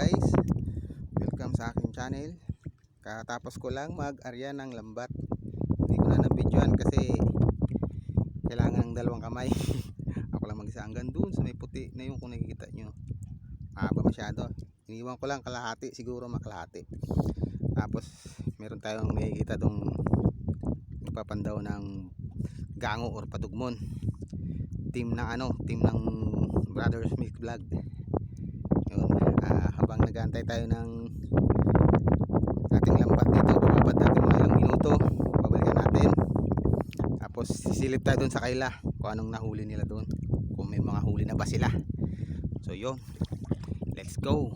guys. Welcome sa aking channel. Katapos ko lang mag arya ng lambat. Hindi ko na nabidyoan kasi kailangan ng dalawang kamay. Ako lang mag isa hanggang dun sa may puti na yun kung nakikita nyo. Mahaba masyado? Iniwan ko lang kalahati. Siguro makalahati. Tapos meron tayong makikita dong nagpapandaw ng gango or patugmon team ng ano? Team ng brothers milk vlog. Nagantay tayo ng ating lambat dito, bababad natin mga ilang minuto, babalikan natin. Tapos sisilip tayo dun sa kaila kung anong nahuli nila dun. Kung may mga huli na ba sila. So yun, let's go.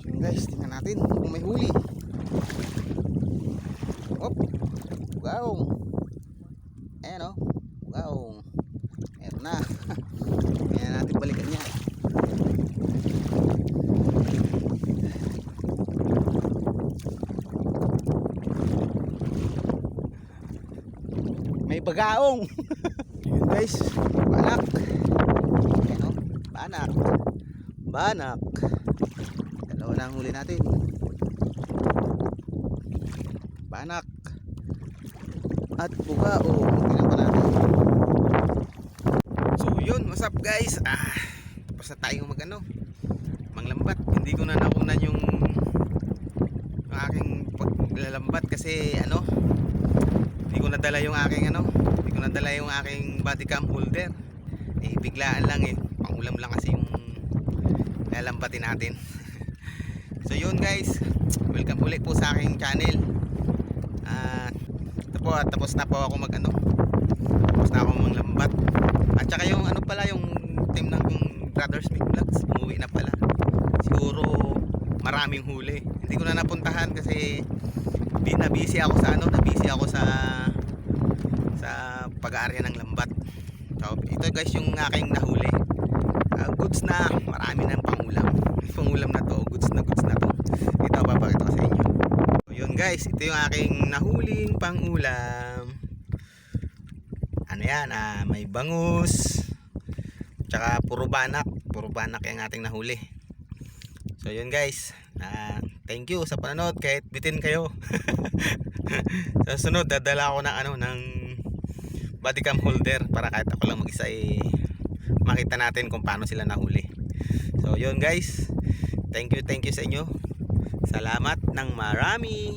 So guys, tingnan natin kung may huli. Hop, gaong. Ayan o, gaong. Meron na. Kaya natin balikan niya. May bagaong. Yun guys, banak. Ayan o, banak. Banak. Dalawa na ang huli natin. Banak. At bugaong. Tingnan pa natin. So yun, what's up guys? Ah, tapos na tayong mag ano, manglambat. Hindi ko na nakunan yung, aking paglalambat kasi ano, ko nadala yung aking ano, hindi ko nadala yung aking body cam holder. Eh, biglaan lang eh. Pangulam lang kasi yung lalambatin natin. so yun guys, welcome ulit po sa aking channel. Ah, ito po, at tapos na po ako mag ano, tapos na ako manglambat. At saka yung ano pala yung team ng Brothers Big Vlogs, umuwi na pala. Siguro maraming huli. Hindi ko na napuntahan kasi di na busy ako sa ano, na busy ako sa pag-aarya ng lambat. So, ito guys yung aking nahuli. Ah, goods na, marami ng pangulam. Pangulam na to, goods na goods na to. Ito papakita ko sa inyo. So, yun guys, ito yung aking nahuling pangulam. Ano yan, ah, may bangus. Tsaka puro banak, puro banak yung ating nahuli. So yun guys, ah, thank you sa panonood kahit bitin kayo. sa sunod dadala ako ng ano ng bodycam holder para kahit ako lang mag-isa eh, makita natin kung paano sila nahuli. So yun guys, thank you thank you sa inyo. Salamat ng marami.